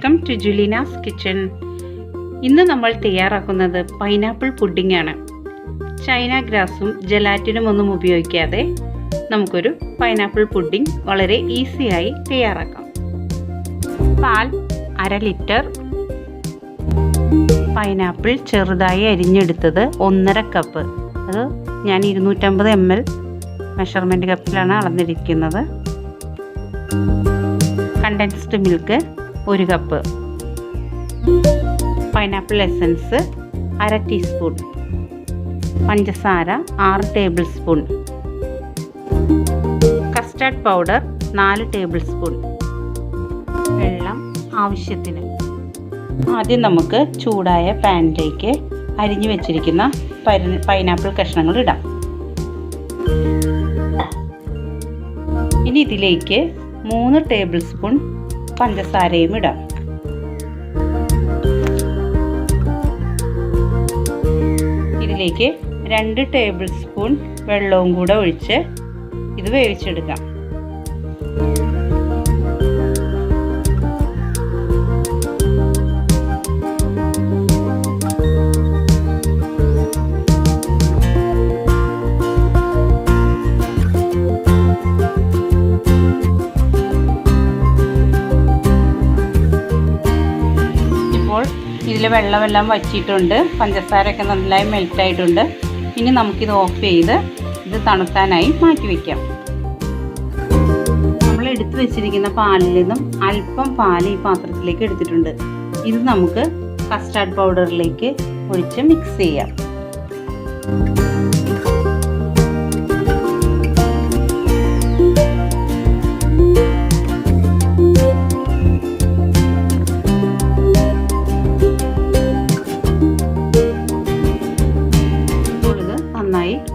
Welcome to Julina's kitchen. ഇന്ന് നമ്മൾ തയ്യാറാക്കുന്നത് പൈനാപ്പിൾ പുഡിംഗ് ആണ്. ചൈന ഗ്രാസും ജലാറ്റിനും ഒന്നും ഉപയോഗിക്കാതെ നമുക്കൊരു പൈനാപ്പിൾ പുഡിംഗ് വളരെ ഈസിയായി തയ്യാറാക്കാം. പാൽ അര ലിറ്റർ. പൈനാപ്പിൾ ചെറുതായി അരിഞ്ഞെടുത്തത് ഒന്നര കപ്പ് അത് ഞാൻ ഇരുന്നൂറ്റമ്പത് എം എൽ മെഷർമെന്റ് കപ്പിലാണ് അളന്നിരിക്കുന്നത്. കണ്ടൻസ്ഡ് മിൽക്ക് ഒരു കപ്പ് പൈനാപ്പിൾ എസൻസ് അര ടീസ്പൂൺ പഞ്ചസാര ആറ് ടേബിൾ സ്പൂൺ കസ്റ്റാർഡ് പൗഡർ നാല് ടേബിൾ സ്പൂൺ വെള്ളം ആവശ്യത്തിന്. ആദ്യം നമുക്ക് ചൂടായ പാനിലേക്ക് അരിഞ്ഞു വെച്ചിരിക്കുന്ന പൈനാപ്പിൾ കഷ്ണങ്ങൾ ഇടാം. ഇനി ഇതിലേക്ക് മൂന്ന് ടേബിൾ സ്പൂൺ പഞ്ചസാരയും ഇടാം. ഇതിലേക്ക് രണ്ട് ടേബിൾ സ്പൂൺ വെള്ളവും കൂടെ ഒഴിച്ച് ഇത് വേവിച്ചെടുക്കാം. ഇപ്പോൾ ഇതിൽ വെള്ളമെല്ലാം വച്ചിട്ടുണ്ട് പഞ്ചസാരയൊക്കെ നന്നായി മെൽറ്റ് ആയിട്ടുണ്ട് ഇനി നമുക്കിത് ഓഫ് ചെയ്ത് ഇത് തണുക്കാനായി മാറ്റി വയ്ക്കാം നമ്മൾ എടുത്തു വെച്ചിരിക്കുന്ന പാലിൽ നിന്നും അല്പം പാൽ ഈ പാത്രത്തിലേക്ക് എടുത്തിട്ടുണ്ട്. ഇത് നമുക്ക് കസ്റ്റാർഡ് പൗഡറിലേക്ക് ഒഴിച്ച് മിക്സ് ചെയ്യാം.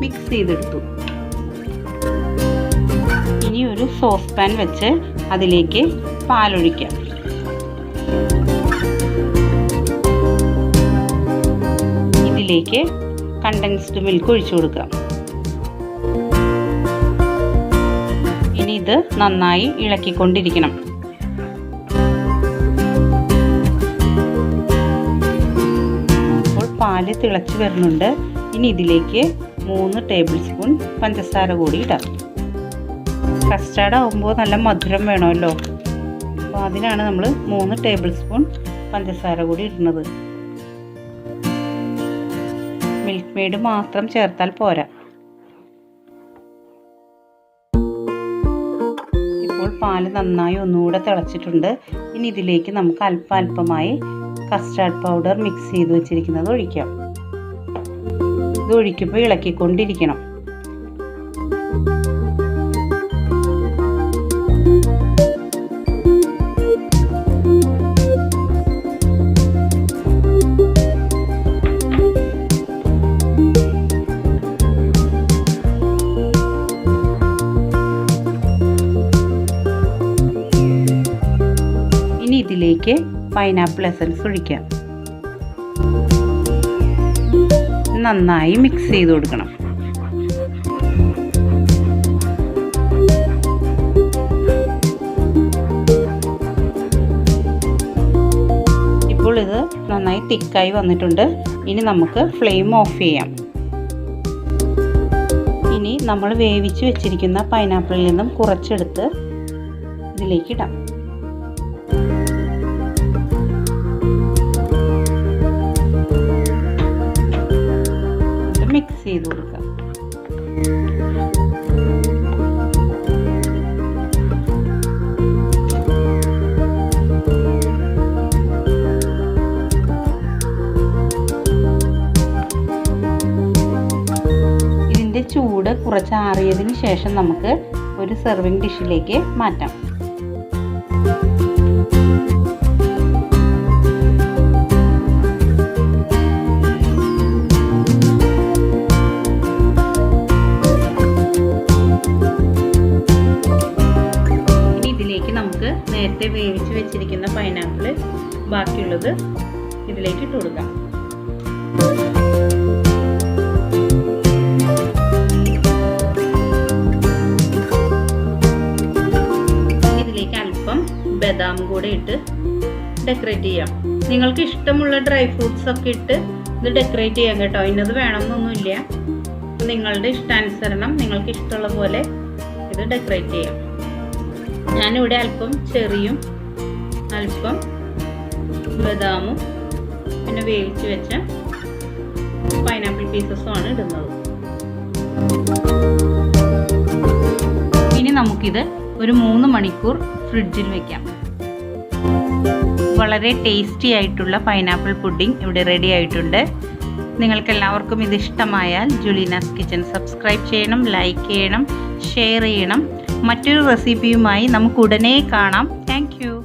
മിക്സ് ചെയ്തെടുത്തു. ഇനി ഒരു സോസ് പാൻ വെച്ച് അതിലേക്ക് പാലൊഴിക്കാം. ഇതിലേക്ക് കണ്ടൻസ്ഡ് മിൽക്ക് ഒഴിച്ചു കൊടുക്കാം. ഇനി ഇത് നന്നായി ഇളക്കിക്കൊണ്ടിരിക്കണം. അപ്പോൾ പാൽ തിളച്ച് വരുന്നുണ്ട്. ഇനി ഇതിലേക്ക് മൂന്ന് ടേബിൾ സ്പൂൺ പഞ്ചസാര കൂടി ഇടാം. കസ്റ്റാർഡ് ആകുമ്പോൾ നല്ല മധുരം വേണമല്ലോ. അപ്പോൾ അതിനാണ് നമ്മൾ മൂന്ന് ടേബിൾ സ്പൂൺ പഞ്ചസാര കൂടി ഇടുന്നത്. മിൽക്ക് മെയ്ഡ് മാത്രം ചേർത്താൽ പോരാ. ഇപ്പോൾ പാൽ നന്നായി ഒന്നുകൂടെ തിളച്ചിട്ടുണ്ട്. ഇനി ഇതിലേക്ക് നമുക്ക് അല്പ അല്പമായി കസ്റ്റാർഡ് പൗഡർ മിക്സ് ചെയ്ത് വെച്ചിരിക്കുന്നത് ഒഴിക്കാം. ഇത് ഒഴിക്കുമ്പോൾ ഇളക്കിക്കൊണ്ടിരിക്കണം. ഇനി ഇതിലേക്ക് പൈനാപ്പിൾ എസൻസ് ഒഴിക്കാം. നന്നായി മിക്സ് ചെയ്ത് കൊടുക്കണം. ഇപ്പോൾ ഇത് നന്നായി തിക്കായി വന്നിട്ടുണ്ട്. ഇനി നമുക്ക് ഫ്ലെയിം ഓഫ് ചെയ്യാം. ഇനി നമ്മൾ വേവിച്ച് വെച്ചിരിക്കുന്ന പൈനാപ്പിളിൽ നിന്നും കുറച്ചെടുത്ത് ഇതിലേക്ക് ഇടാം. മിക്സ് ചെയ്ത് കൊടുക്കുക. ഇതിന്റെ ചൂട് കുറച്ചാറിയതിന് ശേഷം നമുക്ക് ഒരു സെർവിങ് ഡിഷിലേക്ക് മാറ്റാം. നേരത്തെ വേവിച്ച് വെച്ചിരിക്കുന്ന പൈനാപ്പിൾ ബാക്കിയുള്ളത് ഇതിലേക്ക് ഇട്ട് കൊടുക്കാം. ഇതിലേക്ക് അല്പം ബദാം കൂടെ ഇട്ട് ഡെക്കറേറ്റ് ചെയ്യാം. നിങ്ങൾക്ക് ഇഷ്ടമുള്ള ഡ്രൈ ഫ്രൂട്ട്സ് ഒക്കെ ഇട്ട് ഇത് ഡെക്കറേറ്റ് ചെയ്യാം കേട്ടോ. ഇന്നത് വേണമെന്നൊന്നുമില്ല. നിങ്ങളുടെ ഇഷ്ടാനുസരണം നിങ്ങൾക്ക് ഇഷ്ടമുള്ള പോലെ ഇത് ഡെക്കറേറ്റ് ചെയ്യാം. ഞാനിവിടെ അല്പം ചെറിയും അല്പം ബദാമും പിന്നെ വേവിച്ച് വെച്ച പൈനാപ്പിൾ പീസസും ആണ് ഇടുന്നത്. ഇനി നമുക്കിത് ഒരു മൂന്ന് മണിക്കൂർ ഫ്രിഡ്ജിൽ വെക്കാം. വളരെ ടേസ്റ്റി ആയിട്ടുള്ള പൈനാപ്പിൾ പുഡിംഗ് ഇവിടെ റെഡി ആയിട്ടുണ്ട്. നിങ്ങൾക്ക് എല്ലാവർക്കും ഇത് ഇഷ്ടമായാൽ ജുലീനാസ് കിച്ചൺ സബ്സ്ക്രൈബ് ചെയ്യണം ലൈക്ക് ചെയ്യണം ഷെയർ ചെയ്യണം. മറ്റൊരു റെസിപ്പിയുമായി നമുക്ക് ഉടനെ കാണാം. താങ്ക്